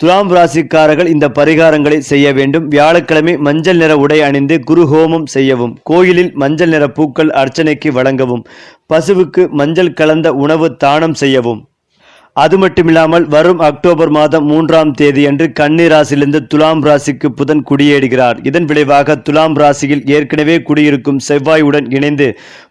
துலாம் ராசிக்காரர்கள் இந்த பரிகாரங்களை செய்ய வேண்டும். வியாழக்கிழமை மஞ்சள் நிற உடை அணிந்து குரு ஹோமம் செய்யவும் கோயிலில் மஞ்சள் நிற பூக்கள் அர்ச்சனைக்கு வழங்கவும் பசுவுக்கு மஞ்சள் கலந்த உணவு தானம் செய்யவும். அது மட்டுமில்லாமல் வரும் அக்டோபர் மாதம் மூன்றாம் தேதியன்று கன்னி ராசியிலிருந்து துலாம் ராசிக்கு புதன் குடியேறுகிறார். இதன் விளைவாக துலாம் ராசியில் ஏற்கனவே குடியிருக்கும் செவ்வாயுடன் இணைந்து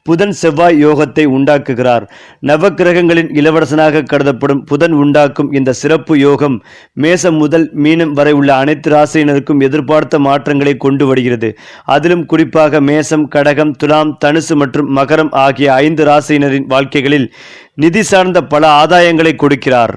புதன் செவ்வாய் யோகத்தை உண்டாக்குகிறார். நவக்கிரகங்களின் இளவரசனாக கருதப்படும் புதன் உண்டாக்கும் இந்த சிறப்பு யோகம் மேசம் முதல் மீனம் வரை உள்ள அனைத்து ராசியினருக்கும் எதிர்பார்த்த மாற்றங்களை கொண்டு வருகிறது. அதிலும் குறிப்பாக மேசம் கடகம் துலாம் தனுசு மற்றும் மகரம் ஆகிய ஐந்து ராசியினரின் வாழ்க்கைகளில் நிதி சார்ந்த பல ஆதாயங்களை கொடுக்கிறார்.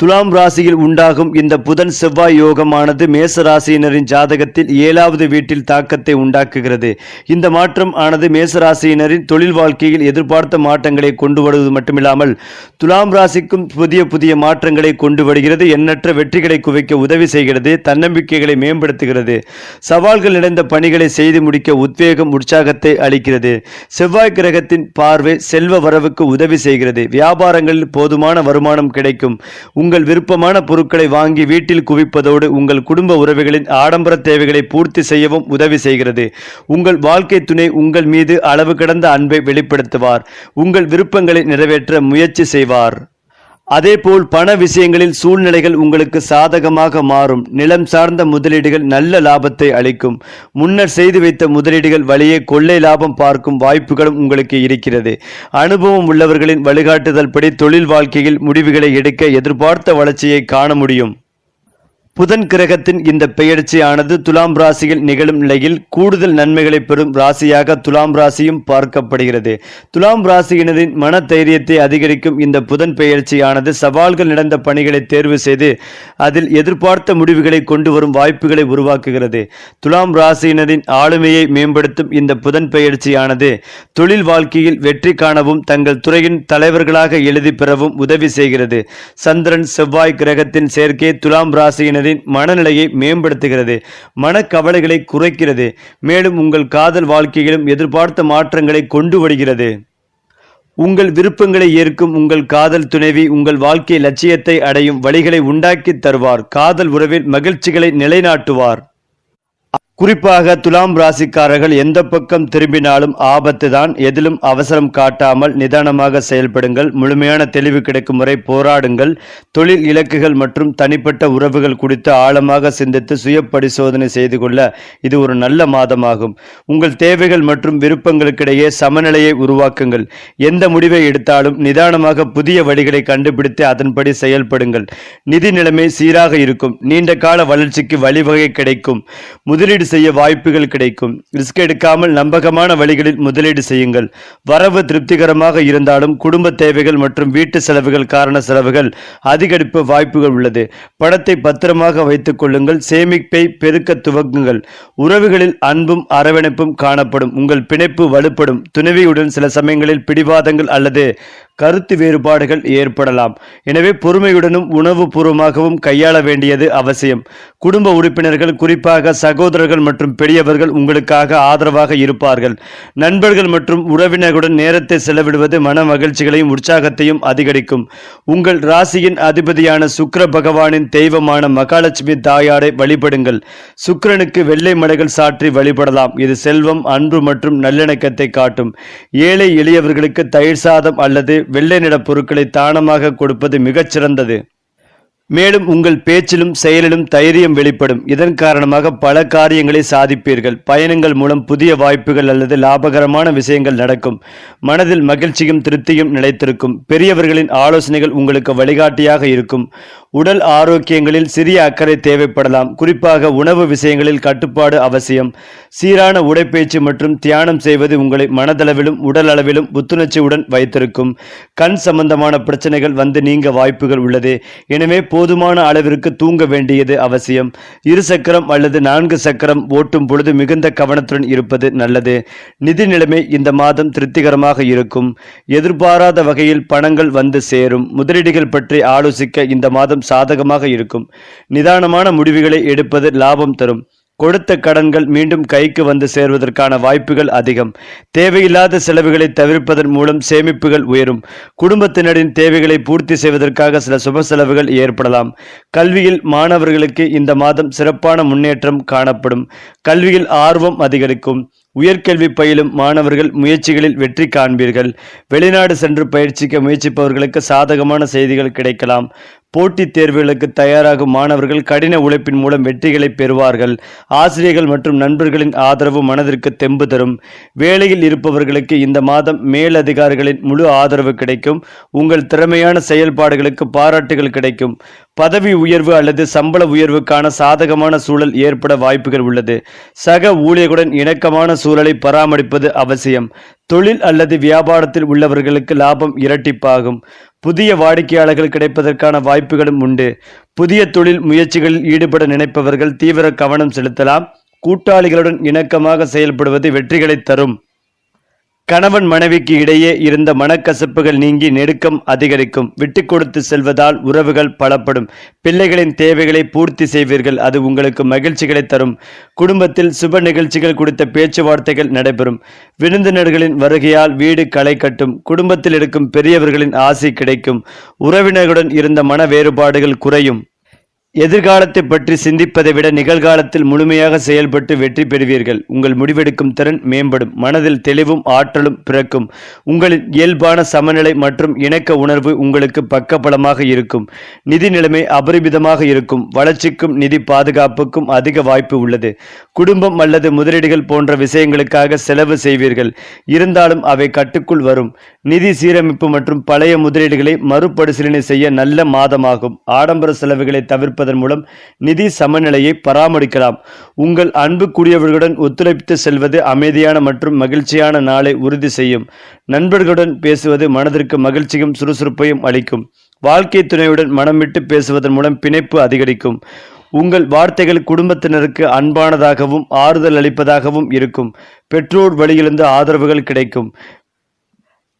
துலாம் ராசியில் உண்டாகும் இந்த புதன் செவ்வாய் யோகமானது மேச ராசியினரின் ஜாதகத்தில் ஏழாவது வீட்டில் தாக்கத்தை உண்டாக்குகிறது. இந்த மாற்றம் ஆனது மேச ராசியினரின் தொழில் வாழ்க்கையில் எதிர்பார்த்த மாற்றங்களை கொண்டு வருவது மட்டுமில்லாமல் துலாம் ராசிக்கும் புதிய புதிய மாற்றங்களை கொண்டு வருகிறது. எண்ணற்ற வெற்றிகளை குவிக்க உதவி செய்கிறது தன்னம்பிக்கைகளை மேம்படுத்துகிறது. சவால்கள் நிறைந்த பணிகளை செய்து முடிக்க உத்வேகம் உற்சாகத்தை அளிக்கிறது. செவ்வாய் கிரகத்தின் பார்வை செல்வ வரவுக்கு உதவி செய்கிறது. வியாபாரங்களில் போதுமான வருமானம் கிடைக்கும். உங்கள் விருப்பமான பொருட்களை வாங்கி வீட்டில் குவிப்பதோடு உங்கள் குடும்ப உறவுகளின் ஆடம்பர தேவைகளை பூர்த்தி செய்யவும் உதவி செய்கிறது. உங்கள் வாழ்க்கை துணை உங்கள் மீது அளவு கடந்த அன்பை வெளிப்படுத்துவார். உங்கள் விருப்பங்களை நிறைவேற்ற முயற்சி செய்வார். அதேபோல் பண விஷயங்களில் சூழ்நிலைகள் உங்களுக்கு சாதகமாக மாறும். நிலம் சார்ந்த முதலீடுகள் நல்ல லாபத்தை அளிக்கும். முன்னர் செய்து வைத்த முதலீடுகள் வழியே கொள்ளை லாபம் பார்க்கும் வாய்ப்புகளும் உங்களுக்கு இருக்கிறது. அனுபவம் உள்ளவர்களின் வழிகாட்டுதல் படி தொழில் வாழ்க்கையில் முடிவுகளை எடுக்க எதிர்பார்த்த வளர்ச்சியை காண முடியும். புதன் கிரகத்தின் இந்த பெயர்ச்சியானது துலாம் ராசியில் நிகழும் நிலையில் கூடுதல் நன்மைகளை பெறும் ராசியாக துலாம் ராசியும் பார்க்கப்படுகிறது. துலாம் ராசியினரின் மன தைரியத்தை அதிகரிக்கும் இந்த புதன் பெயர்ச்சியானது சவால்கள் நடந்த பணிகளை தேர்வு செய்து அதில் எதிர்பார்த்த முடிவுகளை கொண்டு வரும் வாய்ப்புகளை உருவாக்குகிறது. துலாம் ராசியினரின் ஆளுமையை மேம்படுத்தும் இந்த புதன் பெயர்ச்சியானது தொழில் வாழ்க்கையில் வெற்றி காணவும் தங்கள் துறையின் தலைவர்களாக எழுதி பெறவும் உதவி செய்கிறது. சந்திரன் செவ்வாய் கிரகத்தின் சேர்க்கை துலாம் ராசியினரின் மனநிலையை மேம்படுத்துகிறது. மனக்கவலைகளை குறைக்கிறது. மேலும் உங்கள் காதல் வாழ்க்கையிலும் எதிர்பார்த்த மாற்றங்களை கொண்டு வருகிறது. உங்கள் விருப்பங்களை ஏற்கும் உங்கள் காதல் துணைவி உங்கள் வாழ்க்கை லட்சியத்தை அடையும் வழிகளை உண்டாக்கி தருவார். காதல் உறவில் மகிழ்ச்சிகளை நிலைநாட்டுவார். குறிப்பாக துலாம் ராசிக்காரர்கள் எந்த பக்கம் திரும்பினாலும் ஆபத்து தான் எதிலும் அவசரம் காட்டாமல் நிதானமாக செயல்படுங்கள். முழுமையான தெளிவு கிடைக்கும் வரை போராடுங்கள். தொழில் இலக்குகள் மற்றும் தனிப்பட்ட உறவுகள் குறித்து ஆழமாக சிந்தித்து சுய பரிசோதனை செய்து கொள்ள இது ஒரு நல்ல மாதமாகும். உங்கள் தேவைகள் மற்றும் விருப்பங்களுக்கிடையே சமநிலையை உருவாக்குங்கள். எந்த முடிவை எடுத்தாலும் நிதானமாக புதிய வழிகளை கண்டுபிடித்து அதன்படி செயல்படுங்கள். நிதி நிலைமை சீராக இருக்கும். நீண்ட கால வளர்ச்சிக்கு வழிவகை கிடைக்கும். முதலீடு செய்ய வாய்ப்புகள் கிடைக்கும். ரிஸ்க் எடுக்காமல் நம்பகமான வழிகளில் முதலீடு செய்யுங்கள். வரவு திருப்திகரமாக இருந்தாலும் குடும்ப தேவைகள் மற்றும் வீட்டு செலவுகள் காரண செலவுகள் அதிகரிப்பு வாய்ப்புகள் உள்ளது. பணத்தை பத்திரமாக வைத்துக் கொள்ளுங்கள். சேமிப்பை பெருக்க துவங்குங்கள். உறவுகளில் அன்பும் அரவணைப்பும் காணப்படும். உங்கள் பிணைப்பு வலுப்படும். துணைவியுடன் சில சமயங்களில் பிடிவாதங்கள் அல்லது கருத்து வேறுபாடுகள் ஏற்படலாம். எனவே பொறுமையுடனும் உணவுபூர்வமாகவும் கையாள வேண்டியது அவசியம். குடும்ப உறுப்பினர்கள் குறிப்பாக சகோதரர்கள் மற்றும் பெரியவர்கள் உங்களுக்காக ஆதரவாக இருப்பார்கள். நண்பர்கள் மற்றும் உறவினர்களுடன் நேரத்தை செலவிடுவது மன மகிழ்ச்சிகளையும் உற்சாகத்தையும் அதிகரிக்கும். உங்கள் ராசியின் அதிபதியான சுக்கிர பகவானின் தெய்வமான மகாலட்சுமி தாயாரை வழிபடுங்கள். சுக்கிரனுக்கு வெள்ளை மலைகள் சாற்றி வழிபடலாம். இது செல்வம் அன்பு மற்றும் நல்லிணக்கத்தை காட்டும். ஏழை எளியவர்களுக்கு தயிர் சாதம் அல்லது வெள்ளை நிற பொருட்களை தானமாக கொடுப்பது மிகச் சிறந்தது மேலும் உங்கள் பேச்சிலும் செயலிலும் தைரியம் வெளிப்படும். இதன் காரணமாக பல காரியங்களை சாதிப்பீர்கள். பயணங்கள் மூலம் புதிய வாய்ப்புகள் அல்லது லாபகரமான விஷயங்கள் நடக்கும். மனதில் மகிழ்ச்சியும் திருப்தியும் நிலைத்திருக்கும். பெரியவர்களின் ஆலோசனைகள் உங்களுக்கு வழிகாட்டியாக இருக்கும். உடல் ஆரோக்கியங்களில் சிறிய அக்கறை தேவைப்படலாம். குறிப்பாக உணவு விஷயங்களில் கட்டுப்பாடு அவசியம். சீரான உடைப்பயிற்சி மற்றும் தியானம் செய்வது உங்களை மனதளவிலும் உடல் அளவிலும் புத்துணர்ச்சியுடன் வைத்திருக்கும். கண் சம்பந்தமான பிரச்சனைகள் வந்து நீங்க வாய்ப்புகள் உள்ளது. எனவே போதுமான அளவிற்கு தூங்க வேண்டியது அவசியம். இரு சக்கரம் அல்லது நான்கு சக்கரம் ஓட்டும் பொழுது மிகுந்த கவனத்துடன் இருப்பது நல்லது. நிதி நிலைமை இந்த மாதம் திருப்திகரமாக இருக்கும். எதிர்பாராத வகையில் பணங்கள் வந்து சேரும். முதலீடுகள் பற்றி ஆலோசிக்க இந்த மாதம் சாதகமாக இருக்கும். நிதானமான முடிவுகளை எடுப்பது லாபம் தரும். கொடுத்த கடன்கள் மீண்டும் கைக்கு வந்து சேர்வதற்கான வாய்ப்புகள் அதிகம். தேவையில்லாத செலவுகளை தவிர்ப்பதன் மூலம் சேமிப்புகள் உயரும். குடும்பத்தினரின் தேவைகளை பூர்த்தி செய்வதற்காக சில சுப செலவுகள் ஏற்படலாம். கல்வியில் மாணவர்களுக்கு இந்த மாதம் சிறப்பான முன்னேற்றம் காணப்படும். கல்வியில் ஆர்வம் அதிகரிக்கும். உயர்கல்வி பயிலும் மாணவர்கள் முயற்சிகளில் வெற்றி காண்பீர்கள். வெளிநாடு சென்று பயிற்சிக்க முயற்சிப்பவர்களுக்கு சாதகமான செய்திகள் கிடைக்கலாம். போட்டித் தேர்வுகளுக்கு தயாராகும் மாணவர்கள் கடின உழைப்பின் மூலம் வெற்றிகளை பெறுவார்கள். ஆசிரியர்கள் மற்றும் நண்பர்களின் ஆதரவு மனதிற்கு தெம்பு தரும். வேலையில் இருப்பவர்களுக்கு இந்த மாதம் மேலதிகாரிகளின் முழு ஆதரவு கிடைக்கும். உங்கள் திறமையான செயல்பாடுகளுக்கு பாராட்டுகள் கிடைக்கும். பதவி உயர்வு அல்லது சம்பள உயர்வுக்கான சாதகமான சூழல் ஏற்பட வாய்ப்புகள் உள்ளது. சக ஊழியர்களுடன் இணக்கமான சூழலை பராமரிப்பது அவசியம். தொழில் அல்லது வியாபாரத்தில் உள்ளவர்களுக்கு லாபம் இரட்டிப்பாகும். புதிய வாடிக்கையாளர்கள் கிடைப்பதற்கான வாய்ப்புகளும் உண்டு. புதிய தொழில் முயற்சிகளில் ஈடுபட நினைப்பவர்கள் தீவிர கவனம் செலுத்தலாம். கூட்டாளிகளுடன் இணக்கமாக செயல்படுவது வெற்றிகளை தரும். கணவன் மனைவிக்கு இடையே இருந்த மனக்கசப்புகள் நீங்கி நெருக்கம் அதிகரிக்கும். விட்டு கொடுத்து செல்வதால் உறவுகள் பலப்படும். பிள்ளைகளின் தேவைகளை பூர்த்தி செய்வீர்கள். அது உங்களுக்கு மகிழ்ச்சிகளை தரும். குடும்பத்தில் சுப நிகழ்ச்சிகள் குறித்த பேச்சுவார்த்தைகள் நடைபெறும். விருந்தினர்களின் வருகையால் வீடு களை கட்டும். குடும்பத்தில் இருக்கும் பெரியவர்களின் ஆசை கிடைக்கும். உறவினர்களுடன் இருந்த மன வேறுபாடுகள் குறையும். எதிர்காலத்தை பற்றி சிந்திப்பதை விட நிகழ்காலத்தில் முழுமையாக செயல்பட்டு வெற்றி பெறுவீர்கள். உங்கள் முடிவெடுக்கும் திறன் மேம்படும். மனதில் தெளிவும் ஆற்றலும் பிறக்கும். உங்களின் இயல்பான சமநிலை மற்றும் இணக்க உணர்வு உங்களுக்கு பக்கபலமாக இருக்கும். நிதி நிலைமை அபரிமிதமாக இருக்கும். வளர்ச்சிக்கும் நிதி பாதுகாப்புக்கும் அதிக வாய்ப்பு உள்ளது. குடும்பம் அல்லது முதலீடுகள் போன்ற விஷயங்களுக்காக செலவு செய்வீர்கள். இருந்தாலும் அவை கட்டுக்குள் வரும். நிதி சீரமைப்பு மற்றும் பழைய முதலீடுகளை மறுபரிசீலனை செய்ய நல்ல மாதமாகும். ஆடம்பர செலவுகளை தவிர்ப்பதன் மூலம் நிதி சமநிலையை பராமரிக்கலாம். உங்கள் அன்புக்குரியவர்களுடன் ஒத்துழைத்து செல்வது அமைதியான மற்றும் மகிழ்ச்சியான நாளை உறுதி செய்யும். நண்பர்களுடன் பேசுவது மனதிற்கு மகிழ்ச்சியும் சுறுசுறுப்பையும் அளிக்கும். வாழ்க்கை துணையுடன் மனம் விட்டு பேசுவதன் மூலம் பிணைப்பு அதிகரிக்கும். உங்கள் வார்த்தைகள் குடும்பத்தினருக்கு அன்பானதாகவும் ஆறுதல் அளிப்பதாகவும் இருக்கும். பெற்றோர் வழியிலிருந்து ஆதரவுகள் கிடைக்கும்.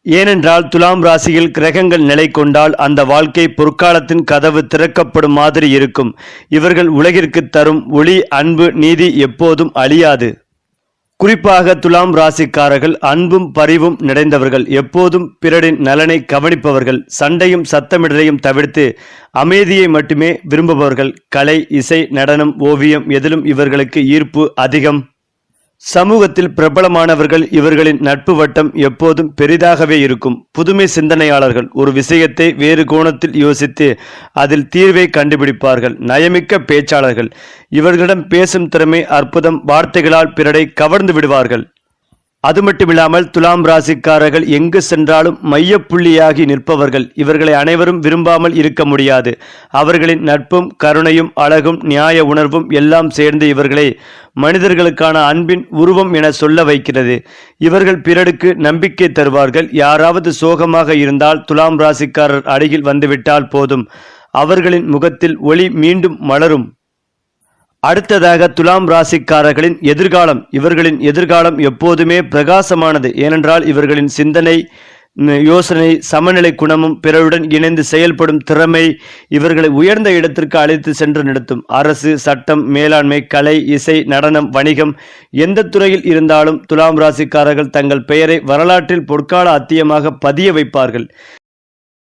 ஏனென்றால் துலாம் ராசியில் கிரகங்கள் நிலை கொண்டால் அந்த வாழ்க்கை பொற்காலத்தின் கதவு திறக்கப்படும் மாதிரி இருக்கும். இவர்கள் உலகிற்கு தரும் ஒளி அன்பு நீதி எப்போதும் அழியாது. குறிப்பாக துலாம் ராசிக்காரர்கள் அன்பும் பரிவும் நிறைந்தவர்கள். எப்போதும் பிறரின் நலனை கவனிப்பவர்கள். சண்டையும் சத்தமிடலையும் தவிர்த்து அமைதியை மட்டுமே விரும்புபவர்கள். கலை இசை நடனம் ஓவியம் எதிலும் இவர்களுக்கு ஈர்ப்பு அதிகம். சமூகத்தில் பிரபலமானவர்கள் இவர்களின் நட்பு வட்டம் எப்போதும் பெரிதாகவே இருக்கும். புதுமை சிந்தனையாளர்கள் ஒரு விஷயத்தை வேறு கோணத்தில் யோசித்து அதில் தீர்வை கண்டுபிடிப்பார்கள். நயமிக்க பேச்சாளர்கள் இவர்களிடம் பேசும் திறமை அற்புதம் வார்த்தைகளால் பிறரை கவர்ந்து விடுவார்கள். அது மட்டுமில்லாமல் துலாம் ராசிக்காரர்கள் எங்கு சென்றாலும் மையப்புள்ளியாகி நிற்பவர்கள். இவர்களை அனைவரும் விரும்பாமல் இருக்க முடியாது. அவர்களின் நட்பும் கருணையும் அழகும் நியாய உணர்வும் எல்லாம் சேர்ந்து இவர்களை மனிதர்களுக்கான அன்பின் உருவம் என சொல்ல வைக்கிறது. இவர்கள் பிறருக்கு நம்பிக்கை தருவார்கள். யாராவது சோகமாக இருந்தால் துலாம் ராசிக்காரர் அருகில் வந்துவிட்டால் போதும். அவர்களின் முகத்தில் ஒளி மீண்டும் மலரும். அடுத்ததாக துலாம் ராசிக்காரர்களின் எதிர்காலம். இவர்களின் எதிர்காலம் எப்போதுமே பிரகாசமானது. ஏனென்றால் இவர்களின் சிந்தனை யோசனை சமநிலை குணமும் பிறருடன் இணைந்து செயல்படும் திறமை இவர்களை உயர்ந்த இடத்திற்கு அழைத்து சென்று நடத்தும் அரசு சட்டம் மேலாண்மை கலை இசை நடனம் வணிகம் எந்த துறையில் இருந்தாலும் துலாம் ராசிக்காரர்கள் தங்கள் பெயரை வரலாற்றில் பொற்கால அத்தியமாக பதிய வைப்பார்கள்.